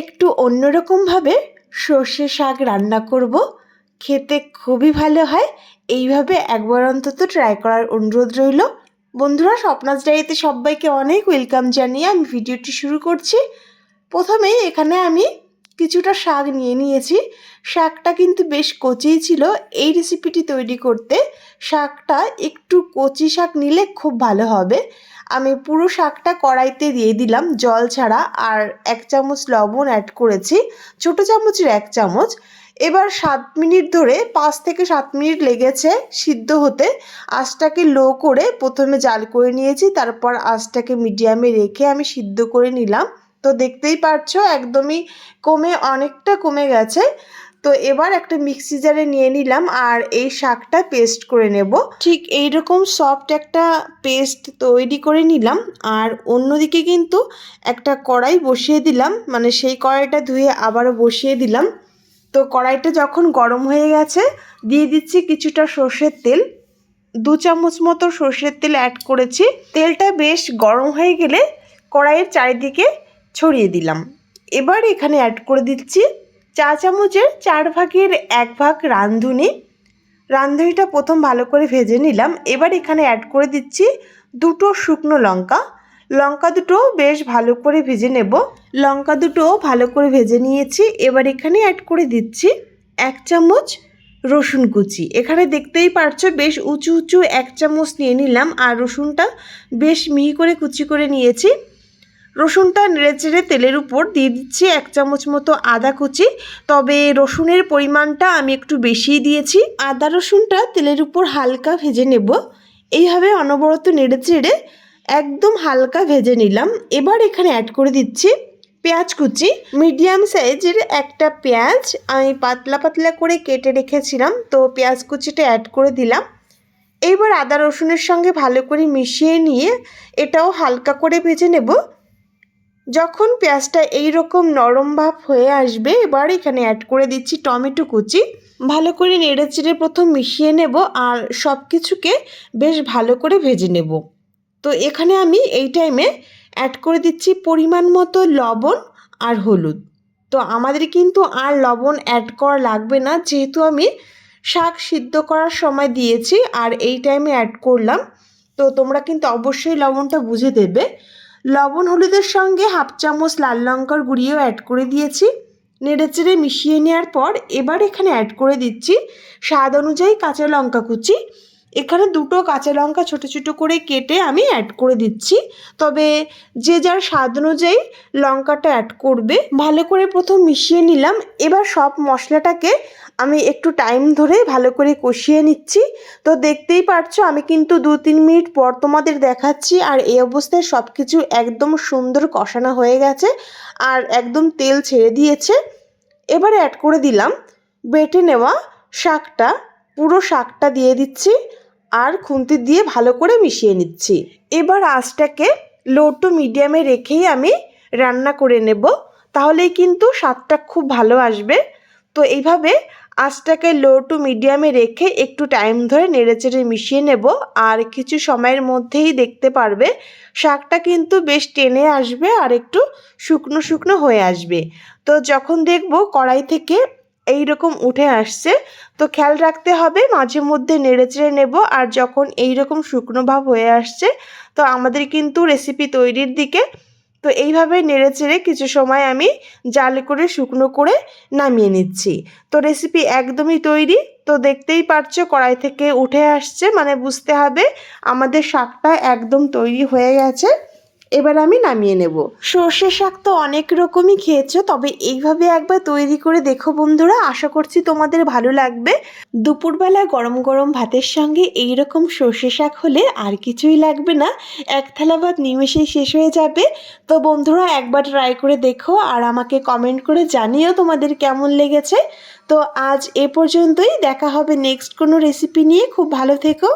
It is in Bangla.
একটু অন্যরকমভাবে সর্ষে শাক রান্না করব। খেতে খুবই ভালো হয়। এইভাবে একবার অন্তত ট্রাই করার অনুরোধ রইল। বন্ধুরা স্বপ্নাজ ডায়েতে সবাইকে অনেক ওয়েলকাম জানিয়ে আমি ভিডিওটি শুরু করছি। প্রথমেই এখানে আমি কিছুটা শাক নিয়ে নিয়েছি। শাকটা কিন্তু বেশ কচিই ছিল। এই রেসিপিটি তৈরি করতে শাকটা একটু কচি শাক নিলে খুব ভালো হবে। আমি পুরো শাকটা কড়াইতে দিয়ে দিলাম জল ছাড়া আর এক চামচ লবণ অ্যাড করেছি। ছোটো চামচের এক চামচ। এবার সাত মিনিট ধরে পাঁচ থেকে সাত মিনিট লেগেছে সিদ্ধ হতে। আঁচটাকে লো করে প্রথমে জাল করে নিয়েছি। তারপর আঁচটাকে মিডিয়ামে রেখে আমি সিদ্ধ করে নিলাম। তো দেখতেই পারছ একদমই কমে, অনেকটা কমে গেছে। তো এবার একটা মিক্সি জারে নিয়ে নিলাম আর এই শাকটা পেস্ট করে নেব। ঠিক এই রকম সফট একটা পেস্ট তৈরি করে নিলাম আর অন্যদিকে কিন্তু একটা কড়াই বসিয়ে দিলাম। মানে সেই কড়াইটা ধুয়ে আবারও বসিয়ে দিলাম। তো কড়াইটা যখন গরম হয়ে গেছে, দিয়ে দিচ্ছি কিছুটা সর্ষের তেল। দু চামচ মতো সর্ষের তেল অ্যাড করেছি। তেলটা বেশ গরম হয়ে গেলে কড়াইয়ের চারিদিকে ছড়িয়ে দিলাম। এবার এখানে অ্যাড করে দিচ্ছি চা চামচের চার ভাগের এক ভাগ রাঁধুনি। রাঁধুনিটা প্রথম ভালো করে ভেজে নিলাম। এবার এখানে অ্যাড করে দিচ্ছি দুটো শুকনো লঙ্কা। লঙ্কা দুটো বেশ ভালো করে ভেজে নেব। লঙ্কা দুটো ভালো করে ভেজে নিয়েছি। এবার এখানে অ্যাড করে দিচ্ছি এক চামচ রসুন কুচি। এখানে দেখতেই পারছ বেশ উঁচু উঁচু এক চামচ নিয়ে নিলাম। আর রসুনটা বেশ মিহি করে কুচি করে নিয়েছি। রসুনটা নেড়ে চেড়ে তেলের উপর দিয়ে দিচ্ছি এক চামচ মতো আদা কুচি। তবে রসুনের পরিমাণটা আমি একটু বেশিই দিয়েছি। আদা রসুনটা তেলের উপর হালকা ভেজে নেব। এইভাবে অনবরত নেড়ে চেড়ে একদম হালকা ভেজে নিলাম। এবার এখানে অ্যাড করে দিচ্ছি পেঁয়াজ কুচি। মিডিয়াম সাইজের একটা পেঁয়াজ আমি পাতলা পাতলা করে কেটে রেখেছিলাম, তো পেঁয়াজ কুচিটা অ্যাড করে দিলাম। এইবার আদা রসুনের সঙ্গে ভালো করে মিশিয়ে নিয়ে এটাও হালকা করে ভেজে নেব। যখন পেঁয়াজটা এই রকম নরম ভাব হয়ে আসবে, এবার এখানে অ্যাড করে দিচ্ছি টমেটো কুচি। ভালো করে নেড়ে চেড়ে প্রথম মিশিয়ে নেব আর সব কিছুকে বেশ ভালো করে ভেজে নেব। তো এখানে আমি এই টাইমে অ্যাড করে দিচ্ছি পরিমাণ মতো লবণ আর হলুদ। তো আমাদের কিন্তু আর লবণ অ্যাড করা লাগবে না, যেহেতু আমি শাক সিদ্ধ করার সময় দিয়েছি আর এই টাইমে অ্যাড করলাম। তো তোমরা কিন্তু অবশ্যই লবণটা বুঝে দেবে। লবণ হলুদের সঙ্গে হাফ চামচ লাল লঙ্কার গুঁড়িও অ্যাড করে দিয়েছি। নেড়েচেড়ে মিশিয়ে নেওয়ার পর এবার এখানে অ্যাড করে দিচ্ছি স্বাদ অনুযায়ী কাঁচা লঙ্কা কুচি। এখানে দুটো কাঁচা লঙ্কা ছোটো ছোটো করে কেটে আমি অ্যাড করে দিচ্ছি। তবে যে যার স্বাদ অনুযায়ী লঙ্কাটা অ্যাড করবে। ভালো করে প্রথম মিশিয়ে নিলাম। এবার সব মশলাটাকে আমি একটু টাইম ধরে ভালো করে কষিয়ে নিচ্ছি। তো দেখতেই পারছ, আমি কিন্তু দু তিন মিনিট পর তোমাদের দেখাচ্ছি আর এই অবস্থায় সব কিছু একদম সুন্দর কষানো হয়ে গেছে আর একদম তেল ছেড়ে দিয়েছে। এবারে অ্যাড করে দিলাম। বেটে নেওয়া শাকটা, পুরো শাকটা দিয়ে দিচ্ছি। আর খুন্তি দিয়ে ভালো করে মিশিয়ে নিচ্ছি। এবার আঁচটাকে লো টু মিডিয়ামে রেখেই আমি রান্না করে নেব। তাহলেই কিন্তু স্বাদটা খুব ভালো আসবে। তো এইভাবে আঁচটাকে লো টু মিডিয়ামে রেখে একটু টাইম ধরে নেড়েচেড়ে মিশিয়ে নেব। আর কিছু সময়ের মধ্যেই দেখতে পারবে, শাকটা কিন্তু বেশ টেনে আসবে আর একটু শুকনো শুকনো হয়ে আসবে। তো যখন দেখব কড়াই থেকে এই রকম উঠে আসছে। তো খেয়াল রাখতে হবে, মাঝে মধ্যে নেড়েচেড়ে নেব আর যখন এই রকম শুকনো ভাব হয়ে আসছে, তো আমাদের কিন্তু রেসিপি তৈরির দিকে, তো এইভাবে নেড়ে চেড়ে কিছু সময় আমি জালে করে, শুকনো করে নামিয়ে নিচ্ছি। তো রেসিপি একদমই তৈরি, তো দেখতেই পারছ কড়াই থেকে উঠে আসছে মানে বুঝতে হবে আমাদের শাকটা একদম তৈরি হয়ে গেছে। এবার আমি নামিয়ে নেব। সর্ষে শাক তো অনেক রকমই খেয়েছো, তবে এইভাবে একবার তৈরি করে দেখো বন্ধুরা, আশা করছি তোমাদের ভালো লাগবে। দুপুরবেলা গরম গরম ভাতের সঙ্গে এই রকম সর্ষে শাক হলে আর কিছুই লাগবে না, এক থালা ভাত নিমেষেই শেষ হয়ে যাবে। তো বন্ধুরা, একবার ট্রাই করে দেখো আর আমাকে কমেন্ট করে জানিও তোমাদের কেমন লেগেছে। তো আজ এ পর্যন্তই, দেখা হবে নেক্সট কোনো রেসিপি নিয়ে, খুব ভালো থেকো।